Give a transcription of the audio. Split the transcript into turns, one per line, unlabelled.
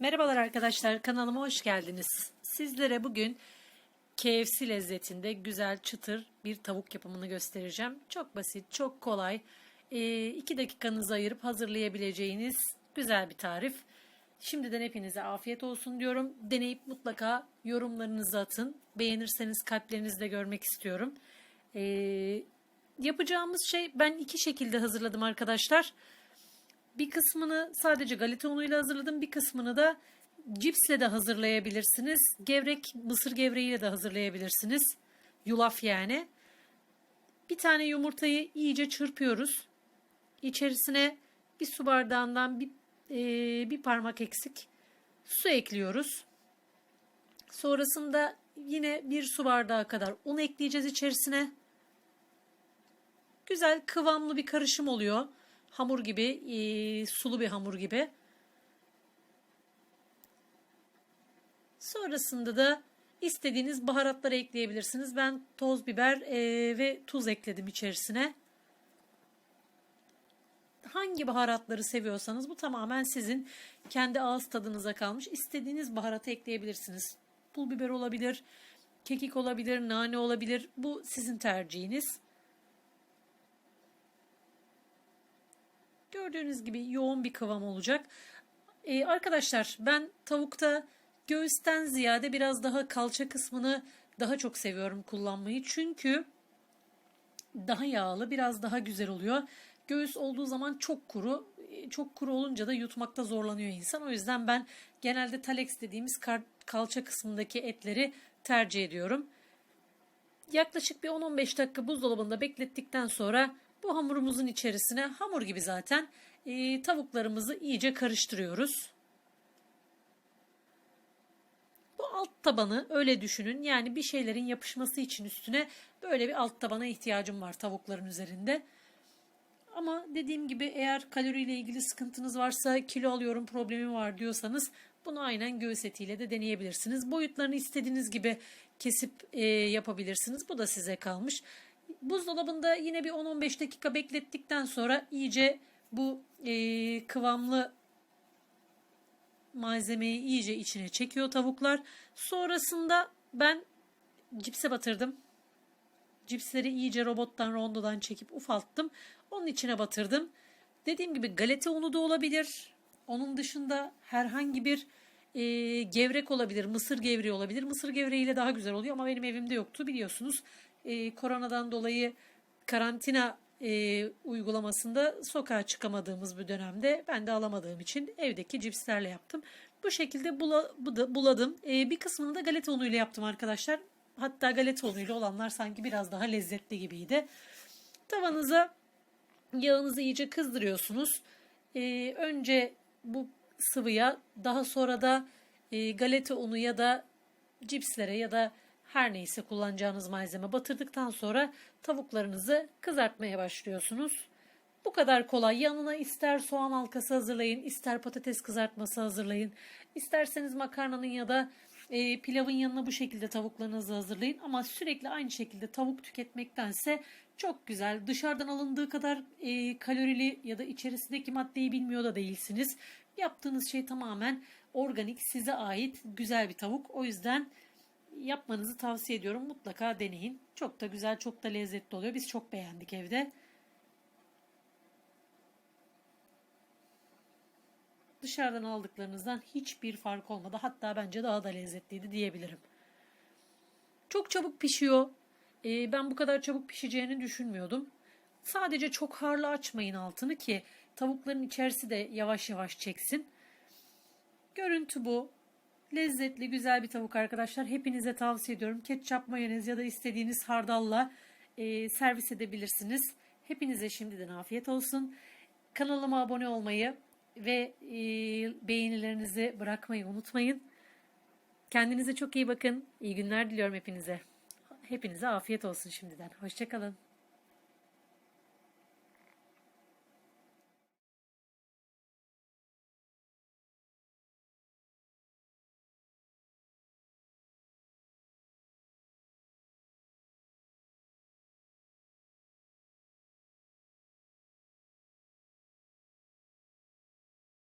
Merhabalar arkadaşlar kanalıma hoş geldiniz. Sizlere bugün KFC lezzetinde güzel çıtır bir tavuk yapımını göstereceğim. Çok basit, çok kolay. 2 dakikanızı ayırıp hazırlayabileceğiniz güzel bir tarif. Şimdiden hepinize afiyet olsun diyorum. Deneyip mutlaka yorumlarınızı atın. Beğenirseniz kalplerinizi görmek istiyorum. Ee, yapacağımız şey ben iki şekilde hazırladım arkadaşlar. Bir kısmını sadece galeta unuyla hazırladım. Bir kısmını da cipsle de hazırlayabilirsiniz. Gevrek, mısır gevreğiyle de hazırlayabilirsiniz. Yulaf yani. Bir tane yumurtayı iyice çırpıyoruz. İçerisine bir su bardağından bir, e, bir parmak eksik su ekliyoruz. Sonrasında yine bir su bardağı kadar un ekleyeceğiz içerisine. Güzel kıvamlı bir karışım oluyor hamur gibi, e, sulu bir hamur gibi. Sonrasında da istediğiniz baharatları ekleyebilirsiniz. Ben toz biber e, ve tuz ekledim içerisine. Hangi baharatları seviyorsanız bu tamamen sizin kendi ağız tadınıza kalmış. İstediğiniz baharatı ekleyebilirsiniz. Pul biber olabilir, kekik olabilir, nane olabilir. Bu sizin tercihiniz. Gördüğünüz gibi yoğun bir kıvam olacak. Ee, arkadaşlar ben tavukta göğüsten ziyade biraz daha kalça kısmını daha çok seviyorum kullanmayı. Çünkü daha yağlı, biraz daha güzel oluyor. Göğüs olduğu zaman çok kuru. Çok kuru olunca da yutmakta zorlanıyor insan. O yüzden ben genelde taleks dediğimiz kalça kısmındaki etleri tercih ediyorum. Yaklaşık bir 10-15 dakika buzdolabında beklettikten sonra bu hamurumuzun içerisine hamur gibi zaten e, tavuklarımızı iyice karıştırıyoruz. Bu alt tabanı öyle düşünün. Yani bir şeylerin yapışması için üstüne böyle bir alt tabana ihtiyacım var tavukların üzerinde. Ama dediğim gibi eğer kaloriyle ilgili sıkıntınız varsa kilo alıyorum problemi var diyorsanız bunu aynen göğüs etiyle de deneyebilirsiniz. Boyutlarını istediğiniz gibi kesip e, yapabilirsiniz. Bu da size kalmış. Buzdolabında yine bir 10-15 dakika beklettikten sonra iyice bu e, kıvamlı malzemeyi iyice içine çekiyor tavuklar. Sonrasında ben cipse batırdım. Cipsleri iyice robottan rondodan çekip ufalttım. Onun içine batırdım. Dediğim gibi galeta unu da olabilir. Onun dışında herhangi bir e, gevrek olabilir, mısır gevreği olabilir. Mısır gevreğiyle daha güzel oluyor ama benim evimde yoktu biliyorsunuz e, koronadan dolayı karantina e, uygulamasında sokağa çıkamadığımız bir dönemde ben de alamadığım için evdeki cipslerle yaptım. Bu şekilde bula, bu da, buladım. E, bir kısmını da galeta unuyla yaptım arkadaşlar. Hatta galeta unuyla olanlar sanki biraz daha lezzetli gibiydi. Tavanıza yağınızı iyice kızdırıyorsunuz. E, önce bu sıvıya daha sonra da e, galeta unu ya da cipslere ya da her neyse kullanacağınız malzeme batırdıktan sonra tavuklarınızı kızartmaya başlıyorsunuz. Bu kadar kolay. Yanına ister soğan halkası hazırlayın, ister patates kızartması hazırlayın. İsterseniz makarnanın ya da e, pilavın yanına bu şekilde tavuklarınızı hazırlayın. Ama sürekli aynı şekilde tavuk tüketmektense çok güzel. Dışarıdan alındığı kadar e, kalorili ya da içerisindeki maddeyi bilmiyor da değilsiniz. Yaptığınız şey tamamen organik, size ait güzel bir tavuk. O yüzden yapmanızı tavsiye ediyorum. Mutlaka deneyin. Çok da güzel, çok da lezzetli oluyor. Biz çok beğendik evde. Dışarıdan aldıklarınızdan hiçbir fark olmadı. Hatta bence daha da lezzetliydi diyebilirim. Çok çabuk pişiyor. Ee, ben bu kadar çabuk pişeceğini düşünmüyordum. Sadece çok harlı açmayın altını ki tavukların içerisi de yavaş yavaş çeksin. Görüntü bu. Lezzetli, güzel bir tavuk arkadaşlar. Hepinize tavsiye ediyorum. Ketçap, mayonez ya da istediğiniz hardalla e, servis edebilirsiniz. Hepinize şimdiden afiyet olsun. Kanalıma abone olmayı ve e, beğenilerinizi bırakmayı unutmayın. Kendinize çok iyi bakın. İyi günler diliyorum hepinize. Hepinize afiyet olsun şimdiden. Hoşçakalın.